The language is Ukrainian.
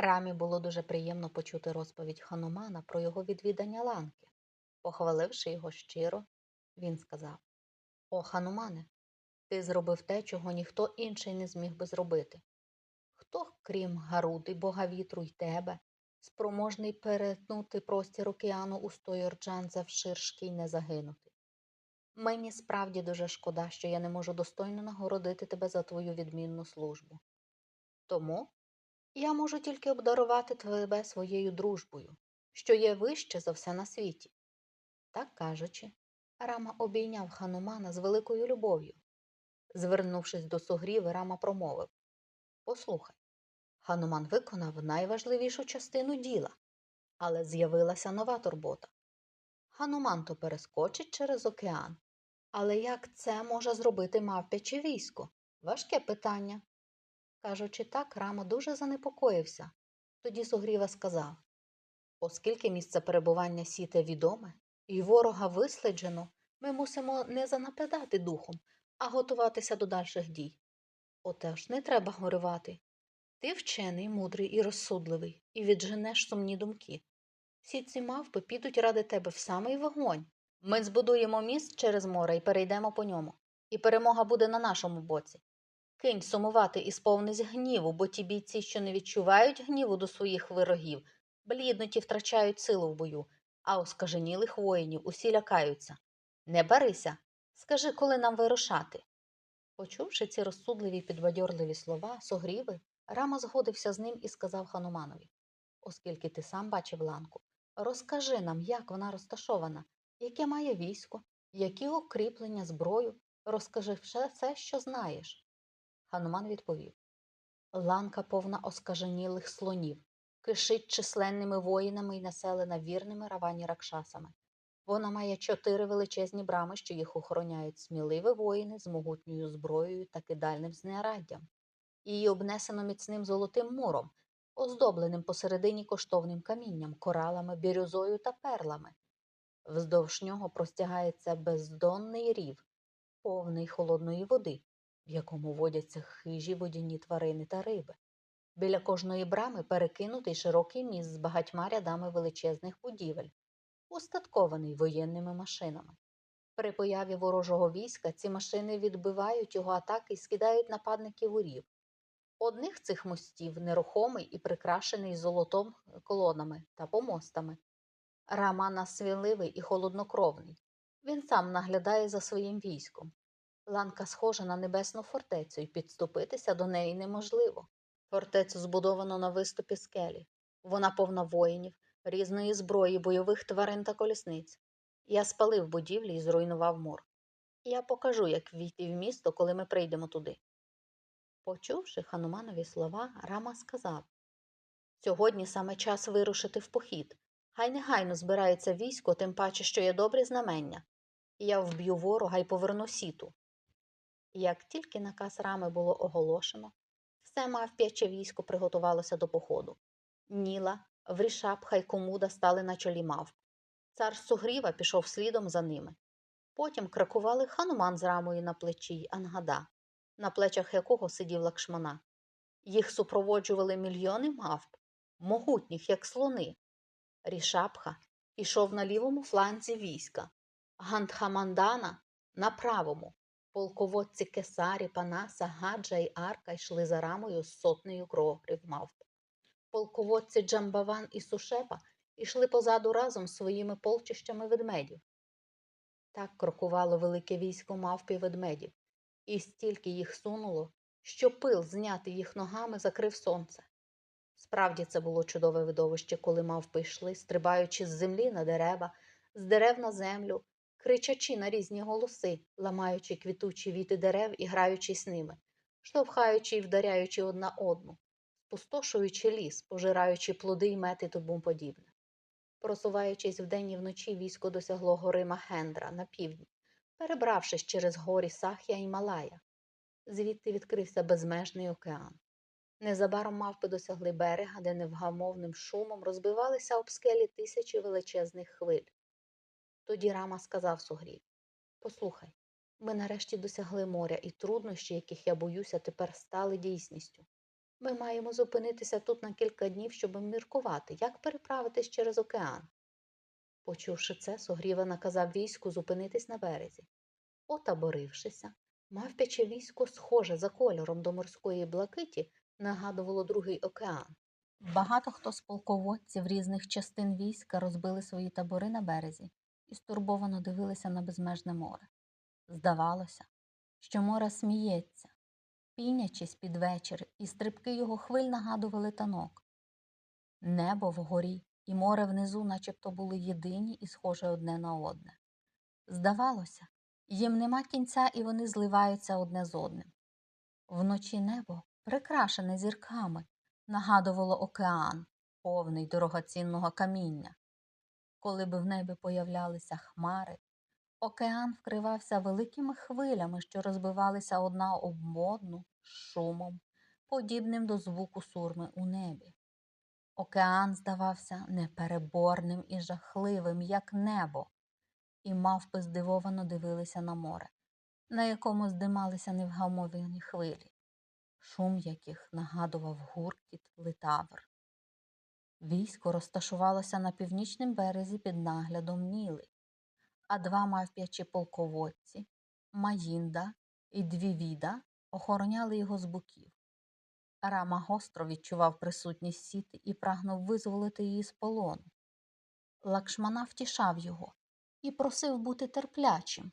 Рамі було дуже приємно почути розповідь Ханумана про його відвідання ланки. Похваливши його щиро, він сказав О, Ханумане, ти зробив те, чого ніхто інший не зміг би зробити. Хто, крім Гаруди, бога вітру й тебе, спроможний перетнути простір океану у Стоюрджан завширшки й не загинути? Мені справді дуже шкода, що я не можу достойно нагородити тебе за твою відмінну службу. Тому я можу тільки обдарувати тебе своєю дружбою, що є вище за все на світі. Так кажучи, Рама обійняв ханумана з великою любов'ю. Звернувшись до сугріви, Рама промовив Послухай, хануман виконав найважливішу частину діла, але з'явилася нова турбота. Хануман то перескочить через океан. Але як це може зробити мавпяче військо? Важке питання. Кажучи так, Рама дуже занепокоївся. Тоді Сугріва сказав Оскільки місце перебування сіте відоме і ворога висліджено, ми мусимо не занападати духом, а готуватися до дальших дій. Отеж не треба горювати. Ти вчений, мудрий і розсудливий, і відженеш сумні думки. Всі ці мавпи підуть ради тебе в самий вогонь. Ми збудуємо міст через море і перейдемо по ньому, і перемога буде на нашому боці. Кинь сумувати і сповнись гніву, бо ті бійці, що не відчувають гніву до своїх ворогів, блідноті втрачають силу в бою, а оскаженілих воїнів усі лякаються. Не барися, скажи, коли нам вирушати. Почувши ці розсудливі підбадьорливі слова, согріви, Рама згодився з ним і сказав хануманові Оскільки ти сам бачив ланку, розкажи нам, як вона розташована, яке має військо, які укріплення, зброю, розкажи все, що знаєш. Хануман відповів Ланка повна оскаженілих слонів, кишить численними воїнами і населена вірними равані ракшасами. Вона має чотири величезні брами, що їх охороняють сміливі воїни з могутньою зброєю та кидальним знаряддям. Її обнесено міцним золотим муром, оздобленим посередині коштовним камінням, коралами, бірюзою та перлами. Вздовж нього простягається бездонний рів, повний холодної води, в якому водяться хижі водяні тварини та риби. Біля кожної брами перекинутий широкий міст з багатьма рядами величезних будівель, устаткований воєнними машинами. При появі ворожого війська ці машини відбивають його атаки і скидають нападників у рів. Одних цих мостів нерухомий і прикрашений золотом колонами та помостами. Рамана свіливий і холоднокровний. Він сам наглядає за своїм військом. Ланка схожа на небесну фортецю, і підступитися до неї неможливо. Фортецю збудовано на виступі скелі. Вона повна воїнів, різної зброї, бойових тварин та колісниць. Я спалив будівлі і зруйнував мур. Я покажу, як війти в місто, коли ми прийдемо туди. Почувши хануманові слова, Рама сказав Сьогодні саме час вирушити в похід. Хай негайно збирається військо, тим паче, що є добрі знамення. Я вб'ю ворога і поверну сіту. Як тільки наказ рами було оголошено, все мавп'яче військо приготувалося до походу. Ніла, Врішапха й Комуда стали на чолі мавп. Цар Сугріва пішов слідом за ними. Потім кракували хануман з рамою на плечі й Ангада, на плечах якого сидів лакшмана. Їх супроводжували мільйони мавп, могутніх, як слони. Рішапха пішов на лівому фланзі війська, Гандхамандана на правому. Полководці Кесарі, Панаса, Гаджа й Арка йшли за рамою з сотнею крогрів мавп. Полководці Джамбаван і Сушепа йшли позаду разом з своїми полчищами ведмедів. Так крокувало велике військо мавп і ведмедів, і стільки їх сунуло, що пил, знятий їх ногами, закрив сонце. Справді це було чудове видовище, коли мавпи йшли, стрибаючи з землі на дерева, з дерев на землю, кричачи на різні голоси, ламаючи квітучі віти дерев і граючись ними, штовхаючи і вдаряючи одна одну, спустошуючи ліс, пожираючи плоди й мети тому подібне. Просуваючись вдень і вночі, військо досягло гори Махендра на півдні, перебравшись через горі Сахя і Малая. Звідти відкрився безмежний океан. Незабаром мавпи досягли берега, де невгамовним шумом розбивалися об скелі тисячі величезних хвиль. Тоді Рама сказав Сугрі Послухай, ми нарешті досягли моря, і труднощі, яких я боюся, тепер стали дійсністю. Ми маємо зупинитися тут на кілька днів, щоб міркувати, як переправитись через океан. Почувши це, Согріва наказав війську зупинитись на березі. Отаборившися, мавпяче військо, схоже за кольором до морської блакиті, нагадувало другий океан. Багато хто з полководців різних частин війська розбили свої табори на березі і стурбовано дивилися на безмежне море. Здавалося, що море сміється, пінячись під вечір, і стрибки його хвиль нагадували танок. Небо вгорі і море внизу начебто були єдині і схожі одне на одне. Здавалося, їм нема кінця і вони зливаються одне з одним. Вночі небо, прикрашене зірками, нагадувало океан, повний дорогоцінного каміння. Коли б в небі появлялися хмари, океан вкривався великими хвилями, що розбивалися одна об одну з шумом, подібним до звуку сурми у небі. Океан здавався непереборним і жахливим, як небо, і мавпи здивовано дивилися на море, на якому здималися невгамовні хвилі, шум яких нагадував гуркіт литавр. Військо розташувалося на північному березі під наглядом Ніли, а два мавп'ячі полководці Маїнда і Двівіда охороняли його з боків. Рама гостро відчував присутність сіти і прагнув визволити її з полону. Лакшмана втішав його і просив бути терплячим,